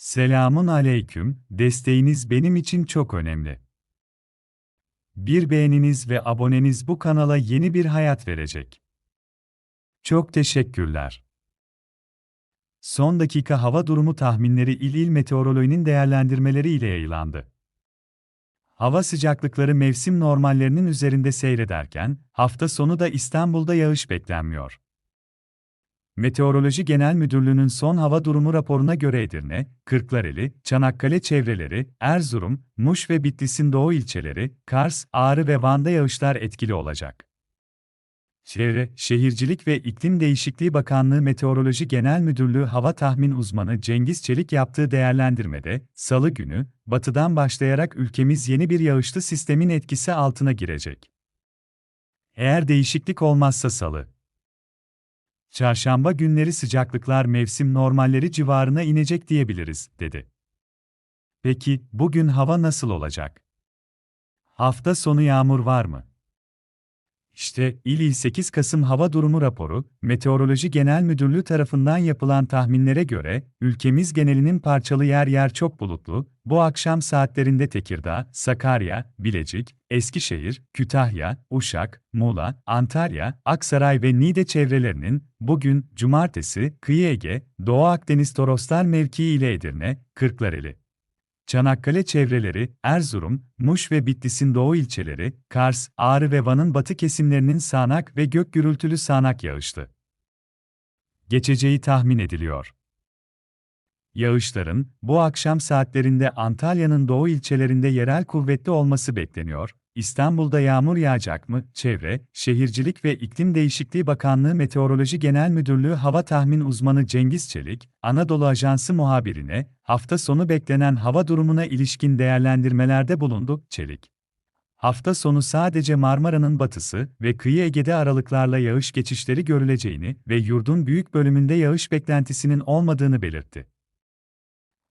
Selamun aleyküm, desteğiniz benim için çok önemli. Bir beğeniniz ve aboneniz bu kanala yeni bir hayat verecek. Çok teşekkürler. Son dakika hava durumu tahminleri İl İl Meteoroloji'nin değerlendirmeleri ile yayılandı. Hava sıcaklıkları mevsim normallerinin üzerinde seyrederken, hafta sonu da İstanbul'da yağış beklenmiyor. Meteoroloji Genel Müdürlüğü'nün son hava durumu raporuna göre Edirne, Kırklareli, Çanakkale çevreleri, Erzurum, Muş ve Bitlis'in doğu ilçeleri, Kars, Ağrı ve Van'da yağışlar etkili olacak. Çevre, Şehircilik ve İklim Değişikliği Bakanlığı Meteoroloji Genel Müdürlüğü Hava Tahmin Uzmanı Cengiz Çelik yaptığı değerlendirmede, Salı günü, batıdan başlayarak ülkemiz yeni bir yağışlı sistemin etkisi altına girecek. Eğer değişiklik olmazsa Salı, Çarşamba günleri sıcaklıklar mevsim normalleri civarına inecek diyebiliriz, dedi. Peki, bugün hava nasıl olacak? Hafta sonu yağmur var mı? İşte, İl İl 8 Kasım hava durumu raporu, Meteoroloji Genel Müdürlüğü tarafından yapılan tahminlere göre, ülkemiz genelinin parçalı yer yer çok bulutlu, bu akşam saatlerinde Tekirdağ, Sakarya, Bilecik, Eskişehir, Kütahya, Uşak, Muğla, Antalya, Aksaray ve Niğde çevrelerinin, bugün, cumartesi, Kıyı Ege, Doğu Akdeniz Toroslar mevkii ile Edirne, Kırklareli, Çanakkale çevreleri, Erzurum, Muş ve Bitlis'in doğu ilçeleri, Kars, Ağrı ve Van'ın batı kesimlerinin sağanak ve gök gürültülü sağanak yağışlı geçeceği tahmin ediliyor. Yağışların, bu akşam saatlerinde Antalya'nın doğu ilçelerinde yerel kuvvetli olması bekleniyor. İstanbul'da yağmur yağacak mı? Çevre, Şehircilik ve İklim Değişikliği Bakanlığı Meteoroloji Genel Müdürlüğü Hava Tahmin Uzmanı Cengiz Çelik, Anadolu Ajansı muhabirine, hafta sonu beklenen hava durumuna ilişkin değerlendirmelerde bulundu. Çelik, Hafta sonu sadece Marmara'nın batısı ve kıyı Ege'de aralıklarla yağış geçişleri görüleceğini ve yurdun büyük bölümünde yağış beklentisinin olmadığını belirtti.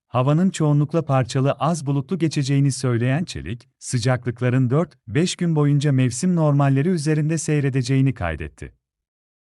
Havanın çoğunlukla parçalı az bulutlu geçeceğini söyleyen Çelik, sıcaklıkların 4-5 gün boyunca mevsim normalleri üzerinde seyredeceğini kaydetti.